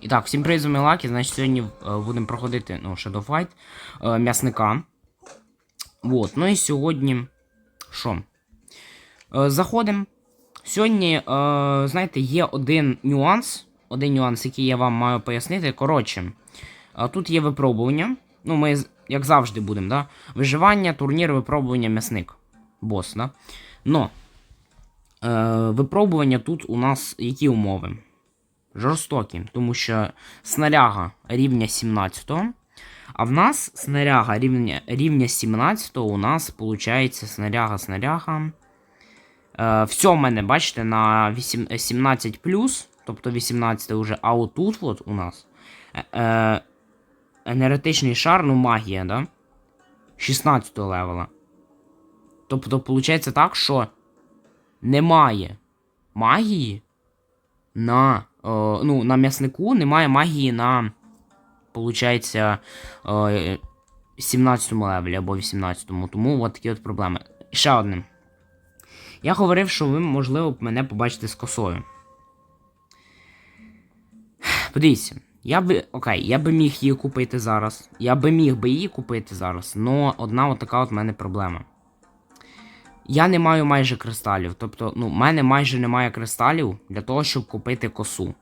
І так, всім привіт, з вами. Значить, сьогодні е, будемо проходити ну, Shadow Fight е, м'ясника. Вот. Ну і сьогодні. Що? Е, заходимо. Сьогодні, е, знаєте, є один нюанс. Один нюанс, який я вам маю пояснити. Коротше, е, тут є випробування. Ну, ми, як завжди, будемо, да? Виживання, турнір, випробування, м'ясник. Бос, да? Но. Е, випробування тут у нас які умови? Жорстокі, тому що снаряга рівня 17, а в нас снаряга рівня, рівня 17 у нас виходить снаряга снаряга. Е, все в мене, бачите, на 8, е, 17, тобто 18 вже, а отут от у нас е, е, енергетичний шар, ну магія, да? 16 левела. Тобто, виходить так, що немає магії на, ну, на м'яснику немає магії на, получається, е, 17 левелі або 18-му. Тому от такі от проблеми. Ще одне. Я говорив, що ви, можливо, мене побачите з косою. Подивіться, я би. Окей, я би міг її купити зараз. Я би міг би її купити зараз. Но одна от така от в мене проблема. Я не маю майже кристалів. Тобто, ну, в мене майже немає кристалів для того, щоб купити косу.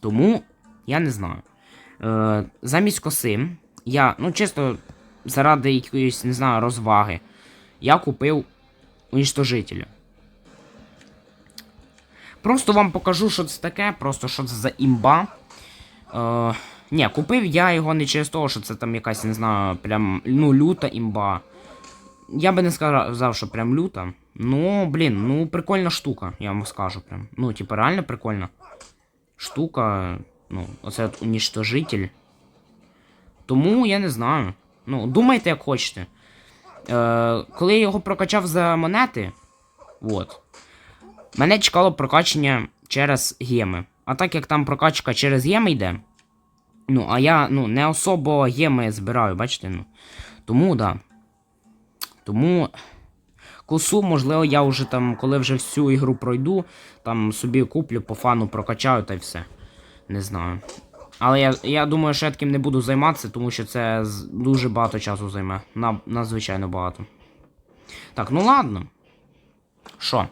Тому я не знаю. Е, замість коси, я, ну, чисто заради якоїсь, не знаю, розваги, я купив уничтожителя. Просто вам покажу, що це таке, просто що це за імба. Е, ні, купив я його не через того, що це там якась, не знаю, прям ну, люта імба. Я би не сказав, що прям люта. Ну, блін, ну прикольна штука, я вам скажу прям. Ну, типа, реально прикольна штука. Ну, оце от уничтожитель. Тому я не знаю. Ну, думайте, як хочете. Е, коли я його прокачав за монети, от, мене чекало прокачання через геми. А так як там прокачка через геми йде. Ну, а я ну, не особо геми збираю, бачите? ну. Тому, да. Тому косу, можливо, я вже там, коли вже всю ігру пройду, там собі куплю, по фану прокачаю та й все. Не знаю. Але я, я думаю, що я таким не буду займатися, тому що це дуже багато часу займе. На, надзвичайно багато. Так, ну ладно. Що?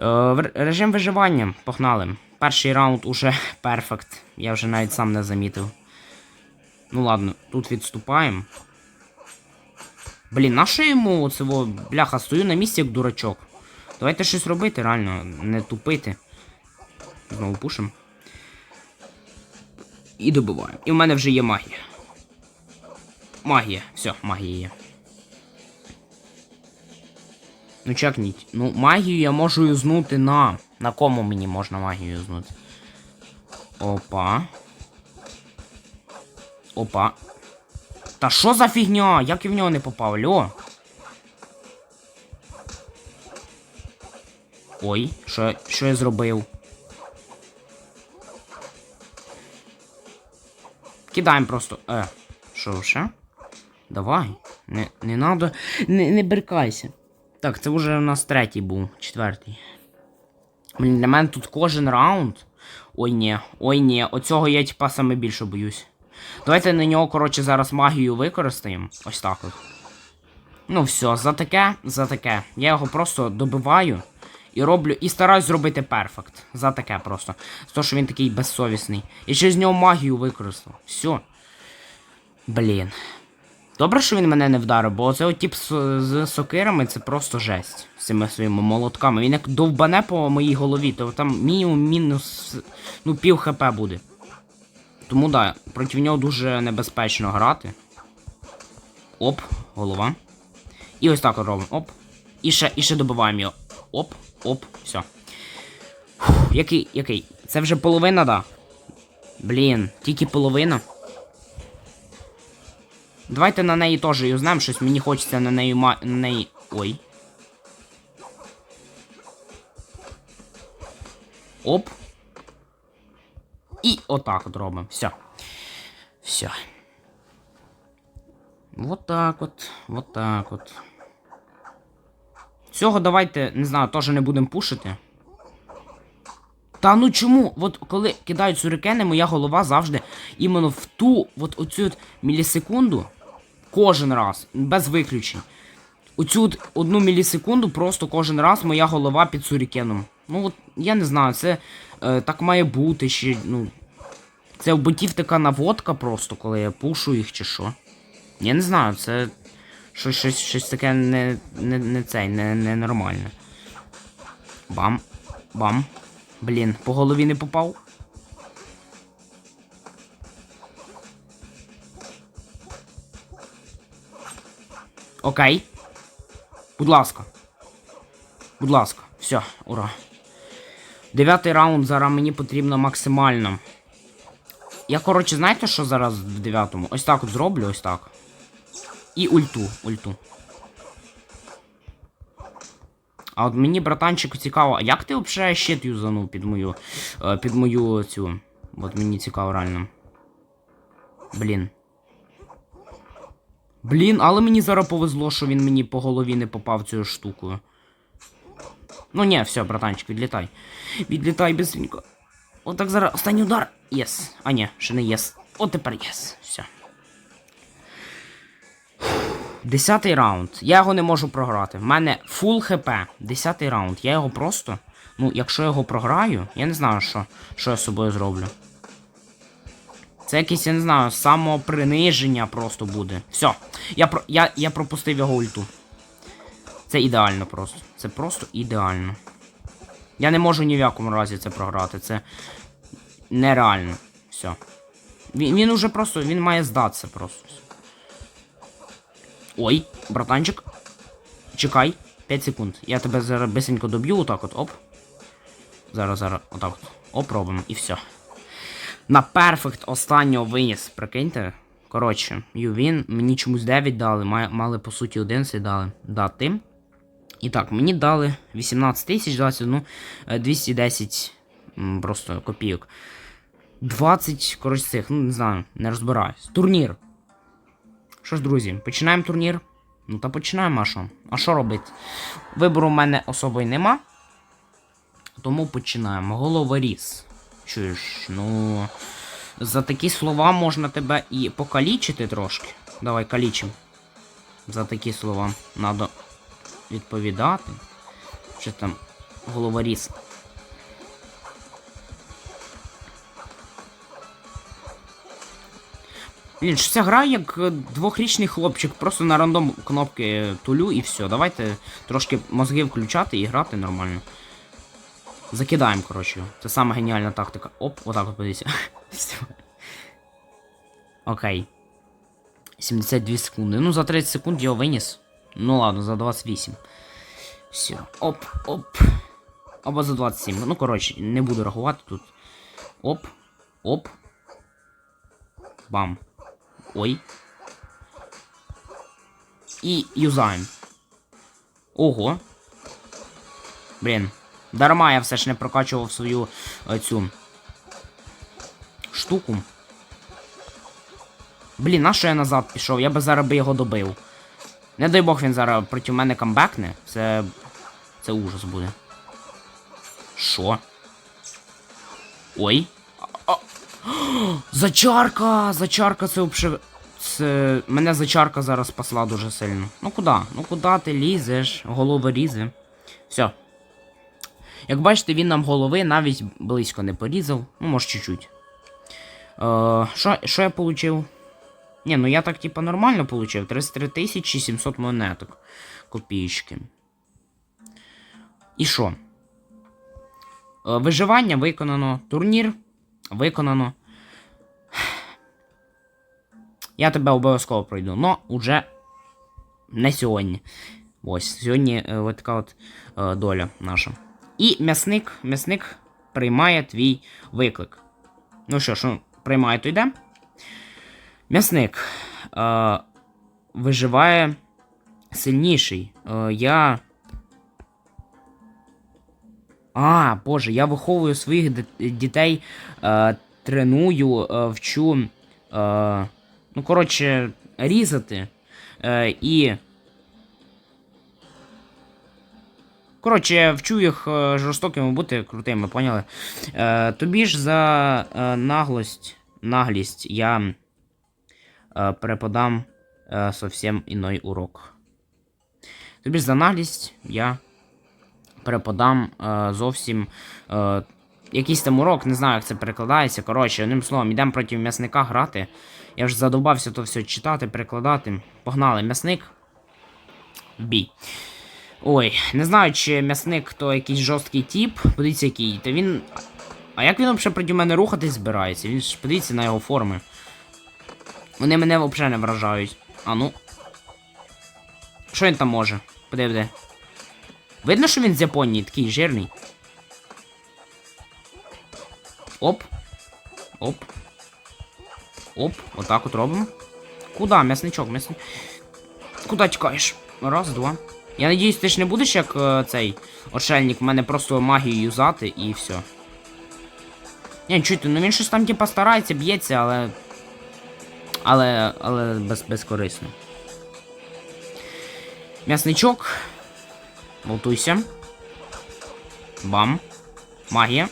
Е, режим виживання. Погнали. Перший раунд уже перфект. Я вже навіть сам не замітив. Ну ладно, тут відступаємо. Блін, на йому оцего, бляха, стою на місці як дурачок. Давайте щось робити, реально, не тупити. Знову пушим. І добиваємо. І в мене вже є магія. Магія. Все, магія є. Ну чекніть. Ну, магію я можу юзнути на. На кому мені можна магію юзнути? Опа. Опа. Та що за фігня? Як я в нього не попав? Льо? Ой, що, я зробив? Кидаємо просто. Е, що ще? Давай. Не, не надо. Не, не беркайся. Так, це вже у нас третій був, четвертий. Блін, для мене тут кожен раунд. Ой ні, ой ні, оцього я типа саме більше боюсь. Давайте на нього, коротше, зараз магію використаємо. Ось так от. Ну все, за таке, за таке. Я його просто добиваю і роблю. І стараюсь зробити перфект. За таке просто. За те, що він такий безсовісний. І ще з нього магію використав. Все. Блін. Добре, що він мене не вдарив, бо оце тип з, з сокирами це просто жесть. З цими своїми молотками. Він як довбане по моїй голові, то там мінімум мінус ну, пів хп буде. Тому да, проти нього дуже небезпечно грати. Оп, голова. І ось так робимо. Оп. І ще, і ще добиваємо його. Оп, оп, все. Фух, який, який? Це вже половина, да? Блін, тільки половина. Давайте на неї теж юзнем щось, мені хочеться на неї ма... на неї. Ой. Оп. Отак от робимо. Все. Все. Вот так от. Вот так от. Цього давайте, не знаю, теж не будемо пушити. Та ну чому? От коли кидають сюрикени, моя голова завжди іменно в ту, от оцю от мілісекунду, кожен раз, без виключень. Оцю от одну мілісекунду просто кожен раз моя голова під сюрикеном. Ну от я не знаю, це е, так має бути, чи, ну. Це в ботів така наводка просто, коли я пушу їх чи що. Я не знаю, це щось, щось, щось таке не, не, не цей, не, не нормальне. Бам. Бам. Блін, по голові не попав. Окей. Будь ласка. Будь ласка. Все, ура. Дев'ятий раунд зараз мені потрібно максимально. Я, коротше, знаєте, що зараз в дев'ятому? Ось так от зроблю, ось так. І ульту, ульту. А от мені, братанчику, цікаво, а як ти взагалі щит юзанув під мою. е, під мою цю. От мені цікаво реально. Блін. Блін, але мені зараз повезло, що він мені по голові не попав цією штукою. Ну ні, все, братанчик, відлітай. Відлітай быстренько. От так зараз останній удар. Єс. А ні, ще не єс. От тепер єс. Все. Десятий раунд. Я його не можу програти. В мене фул хп. Десятий раунд. Я його просто. Ну, якщо я його програю, я не знаю, що, що я з собою зроблю. Це якесь, я не знаю, самоприниження просто буде. Все. Я, я, я пропустив його ульту. Це ідеально просто. Це просто ідеально. Я не можу ні в якому разі це програти. Це нереально. Все. Він, він уже просто. Він має здатися просто. Ой, братанчик. Чекай. 5 секунд. Я тебе зараз бисенько доб'ю, отак от, оп. Зараз, зараз, отак от. Оп, робимо, і все. На перфект останнього виніс, прикиньте. Коротше, Ювін, мені чомусь 9 дали, мали по суті 11 дали дати. І так, мені дали 18 тисяч 21, е, 210 просто копійок. 20, коротше, цих, ну не знаю, не розбираюсь. Турнір. Що ж, друзі, починаємо турнір. Ну та починаємо, а що? А що робити? Вибору в мене особої нема. Тому починаємо. Головоріз. Чуєш, ну. За такі слова можна тебе і покалічити трошки. Давай калічим. За такі слова. Надо відповідати. Що там головоріз. Блін, що ця гра як двохрічний хлопчик, просто на рандом кнопки тулю і все. Давайте трошки мозги включати і грати нормально. Закидаємо, коротше. Це саме геніальна тактика. Оп, отак от подивіться. Окей. 72 секунди. Ну, за 30 секунд його виніс. Ну ладно, за 28. Все. Оп, оп. Або за 27. Ну, коротше, не буду рахувати тут. Оп. Оп. Бам. Ой. І юзаємо. Ого. Блін. Дарма я все ж не прокачував свою е, цю штуку. Блін, на що я назад пішов? Я би зараз би його добив. Не дай Бог він зараз проти мене камбекне. Це. Це ужас буде. Що? Ой. Зачарка! Зачарка це взагалі. Це. Мене зачарка зараз спасла дуже сильно. Ну куди? Ну куди ти лізеш? Голови різи. Все. Як бачите, він нам голови навіть близько не порізав. Ну, може, чуть-чуть. Е, Що що я получив? Ні, ну я так типа нормально получив. 33 тисячі 700 монеток. Копійки. І що? Е, Виживання виконано. Турнір виконано. Я тебе обов'язково пройду, но уже не сьогодні. Ось, сьогодні е, от така от е, доля наша. І м'ясник, м'ясник приймає твій виклик. Ну що ж, ну, приймає, то йде. М'ясник е, виживає сильніший. Е, я. А, Боже, я виховую своїх дітей, е, треную, е, вчу. Е, ну, коротше, різати. Е, і Коротше, вчу їх е, жорстокими бути крутими, поняли? Е, тобі ж за е, наглость, наглість я преподам е, совсем іной урок. Тобі ж за наглість я преподам е, зовсім е, якийсь там урок, не знаю, як це перекладається. Коротше, одним словом, йдемо проти м'ясника грати. Я вже задовбався то все читати, перекладати. Погнали, м'ясник. Бій. Ой, не знаю, чи м'ясник то якийсь жорсткий тип. Подивіться, який. Та він. А як він взагалі проти мене рухатись збирається? Він ж подивіться на його форми. Вони мене взагалі не вражають. А ну. Що він там може? Подивіться. Видно, що він з Японії такий жирний. Оп. Оп. Оп. Отак от робимо. Куда, м'ясничок, м'ясни... Куда тікаєш? Раз, два. Я надіюсь, ти ж не будеш як е, цей отшельник в мене просто магію юзати і все. Ні, чуйте, ну він щось там типа старається, б'ється, але. Але. але без, безкорисно. М'ясничок. Болтуйся. Бам. Магія.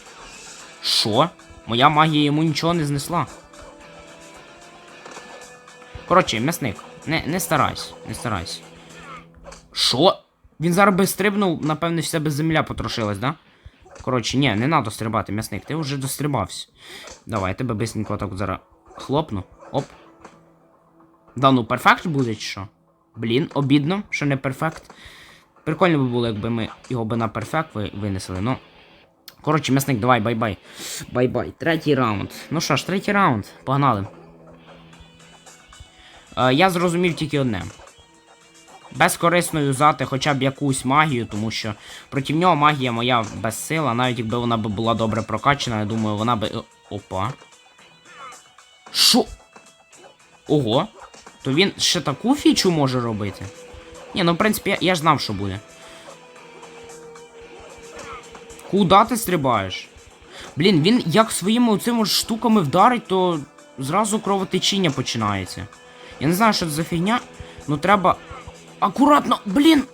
Що? Моя магія йому нічого не знесла. Коротше, м'ясник, не, не старайся, не старайся. Що? Він зараз би стрибнув, напевне, вся без земля потрошилась, да? Коротше, ні, не треба стрибати, м'ясник, ти вже дострибався. Давай, я тебе бисенько так зараз хлопну. Оп. Да ну перфект буде чи що? Блін, обідно, що не перфект. Прикольно би було, якби ми його би на перфект винесли, ну. Коротше, м'ясник, давай, бай-бай. Бай-бай. Третій раунд. Ну що ж, третій раунд. Погнали. Е, я зрозумів тільки одне. Безкорисно юзати хоча б якусь магію, тому що проти нього магія моя безсила, навіть якби вона б була добре прокачана, я думаю, вона би. е, Опа. Шо? Ого. То він ще таку фічу може робити? Ні, ну в принципі, я, я ж знав, що буде. Куда ти стрибаєш? Блін, він як своїми оцими штуками вдарить, то зразу кровотечіння починається. Я не знаю, що це за фігня, ну треба. Акуратно! Блін!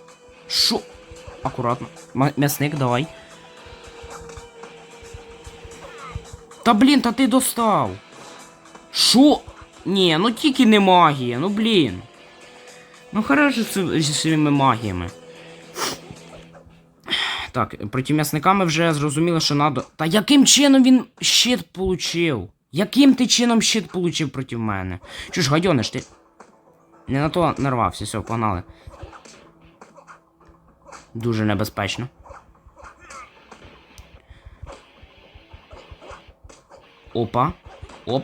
Шо? Акуратно. М'ясник, давай. Та блін, та ти достав. Шо? Ні, ну тільки не магія, ну блін. Ну хорошо зі своїми магіями. Так, проти м'ясниками вже зрозуміли, що надо. Та яким чином він щит получив? Яким ти чином щит получив проти мене? Чого ж, гадьониш ти? Не на то нарвався, все, погнали. Дуже небезпечно. Опа. Оп.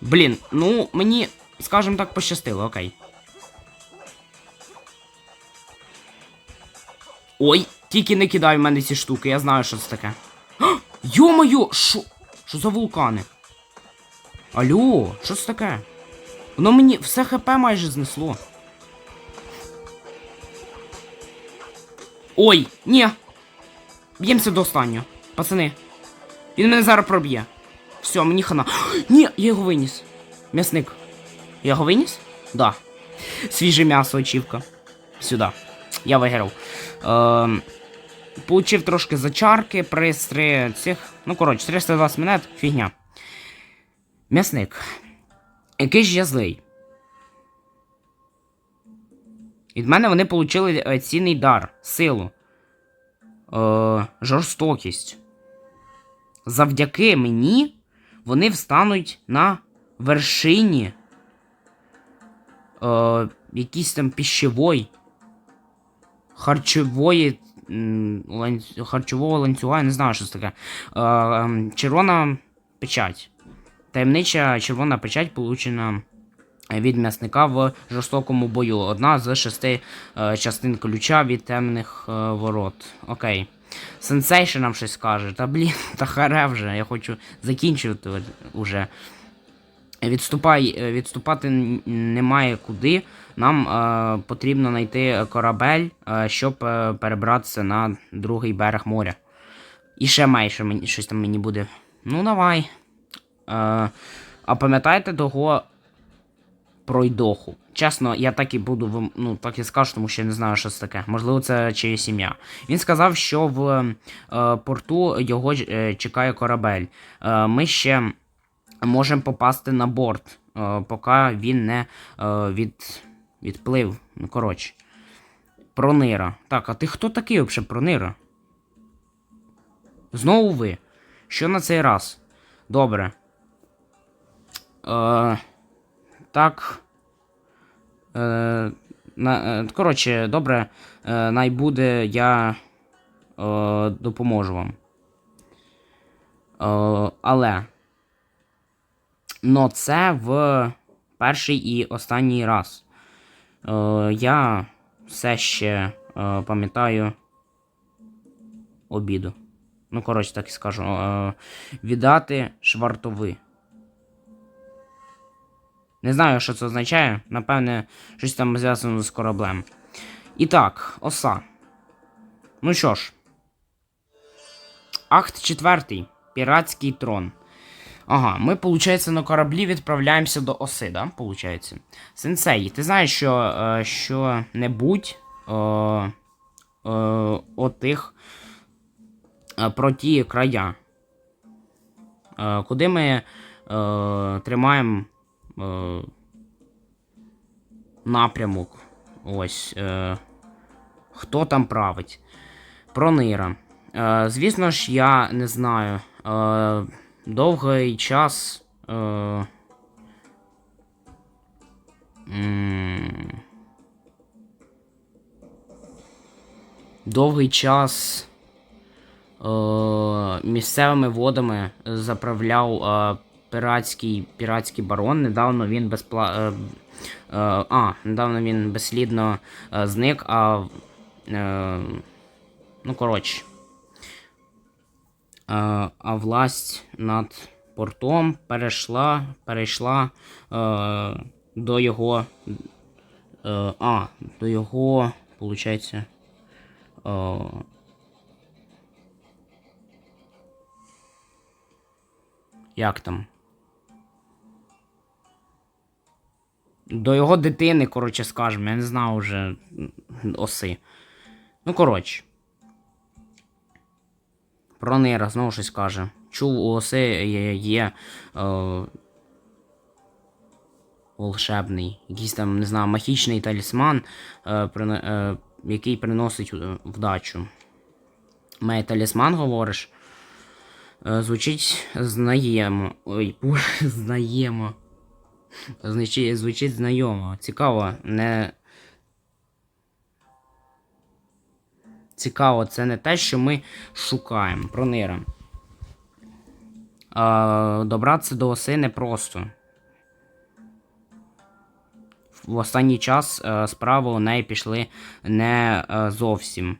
Блін, ну мені, скажімо так, пощастило, окей. Ой, тільки не кидай в мене ці штуки, я знаю, що це таке. Йо-моє, що? Що за вулкани? Алло, що це таке? Воно мені все хп майже знесло. Ой, ні. Б'ємося до останнього. Пацани. Він мене зараз проб'є. Все, мені хана. Ні, я його виніс. М'ясник. Я його виніс? Да. Свіже м'ясо, очівка. Сюди. Я виграв. Ем, получив трошки зачарки, пристри цих. Ну, коротше, 320 монет, фігня. М'ясник. Який ж я злий. Від мене вони отримали е, цінний дар, силу, е, жорстокість. Завдяки мені вони встануть на вершині е, якійсь там піщевої, харчової, ланц- харчового ланцюга, я не знаю, що це таке. Е, е, червона печать. Таємнича червона печать получена від м'ясника в жорстокому бою. Одна з шести е, частин ключа від темних е, ворот. Окей. Сенсей ще нам щось каже. Та блін, та харе вже. Я хочу закінчувати уже. Відступай, е, відступати немає куди. Нам е, потрібно знайти корабель, е, щоб е, перебратися на другий берег моря. І ще менше мені щось там мені буде. Ну, давай. Е, а пам'ятаєте того пройдоху. Чесно, я так і буду ну, так і скажу, тому що я не знаю, що це таке. Можливо, це чиє сім'я. Він сказав, що в е, порту його е, чекає корабель. Е, ми ще можемо попасти на борт, е, поки він не е, від, відплив. Ну, коротше. Пронира. Так, а ти хто такий взагалі Пронира? Знову ви? Що на цей раз? Добре. Е, так. Е, е, коротше, добре, е, най я е, допоможу вам. Е, але. Но це в перший і останній раз. Е, я все ще е, пам'ятаю обіду. Ну, коротше, так і скажу. Е, віддати швартови. Не знаю, що це означає. Напевне, щось там зв'язано з кораблем. І так, оса. Ну що ж. Акт четвертий. Піратський трон. Ага, ми, виходить, на кораблі відправляємося до оси, да? Получається. Сенсей, ти знаєш, що, е, що небудь е, е, отих е, про ті края. Куди ми е, тримаємо е, напрямок. Ось. Е, хто там править? Пронира. Е, звісно ж, я не знаю. Е, довгий час. Е, довгий час е, місцевими водами заправляв е, піратський, піратський барон. Недавно він безпла... е, е, а, недавно він безслідно е, зник, а. Ну, коротше. А власть над портом перейшла, перейшла е, до його. Е, а, до його, виходить. Е, як там? До його дитини, коротше, скажемо, я не знаю вже оси. Ну, коротше. Пронира знову щось каже. Чув, у оси є, є е, волшебний, якийсь там, не знаю, магічний талісман, е, при, е, який приносить е, вдачу. Мей талісман говориш. Е, звучить знаємо. Ой, знаємо. Звучить, звучить знайомо. Цікаво, не. Цікаво, це не те, що ми шукаємо. Пронира. Е, добратися до оси непросто. В останній час е, справи у неї пішли не е, зовсім.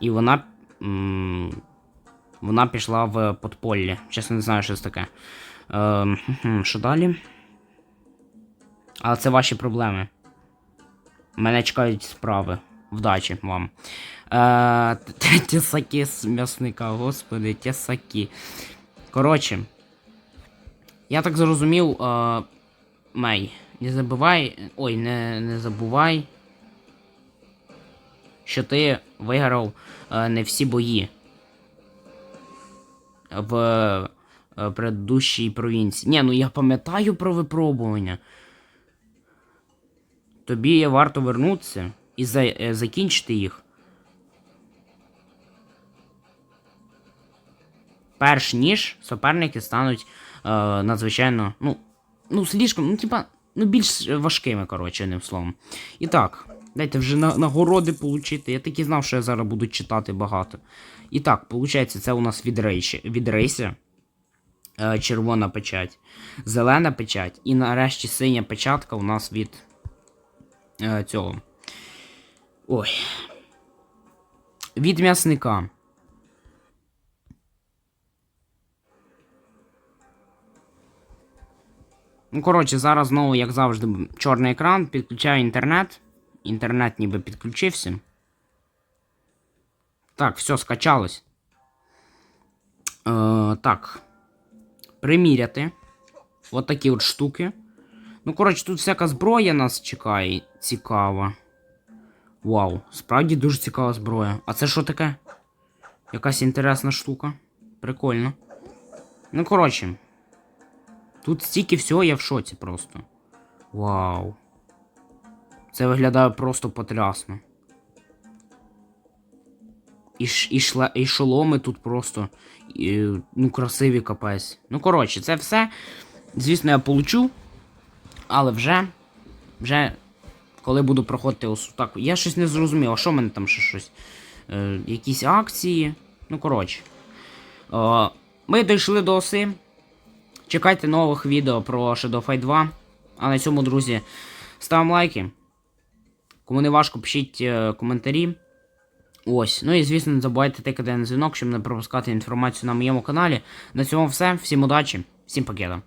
І вона. Вона пішла в подполлі. Чесно, не знаю, що це таке. Е, що далі? Але це ваші проблеми. Мене чекають справи. Вдачі вам. Е, тісаки з м'ясника, господи, тісаки. Коротше. Я так зрозумів. Е, Мей, не забувай. Ой, не, не забувай. Що ти виграв е, не всі бої. В е, предыдущій провінції. Ні, ну я пам'ятаю про випробування. Тобі варто вернутися і е, закінчити їх. Перш ніж суперники стануть е, надзвичайно. Ну, ну, слишком, ну, типа, ну, більш важкими, коротше, одним словом. І так, дайте вже на, нагороди получити. Я так і знав, що я зараз буду читати багато. І так, виходить, це у нас від, рейші, від рейсі. Е, червона печать, зелена печать, і нарешті синя печатка у нас від е, цього. Ой. Від м'ясника. Ну, коротше, зараз знову, як завжди, чорний екран, підключаю інтернет. Інтернет ніби підключився. Так, все, скачалось. Е, так. Приміряти. от такі от штуки. Ну, коротше, тут всяка зброя нас чекає. Цікава. Вау, справді дуже цікава зброя. А це що таке? Якась інтересна штука. Прикольно. Ну, коротше. Тут стільки всього, я в шоці просто. Вау. Це виглядає просто потрясно. І, і, шле, і шоломи тут просто і, ну, красиві капець. Ну, коротше, це все. Звісно, я получу. Але вже. Вже. Коли буду проходити ось так. Я щось не зрозумів, а що в мене там ще щось? Е, якісь акції. Ну, коротше. Е, ми дійшли до оси. Чекайте нових відео про Shadow Fight 2. А на цьому, друзі, ставимо лайки. Кому не важко, пишіть е, коментарі. Ось. Ну і звісно, не забувайте тикати на дзвінок, щоб не пропускати інформацію на моєму каналі. На цьому все. Всім удачі, всім пакета.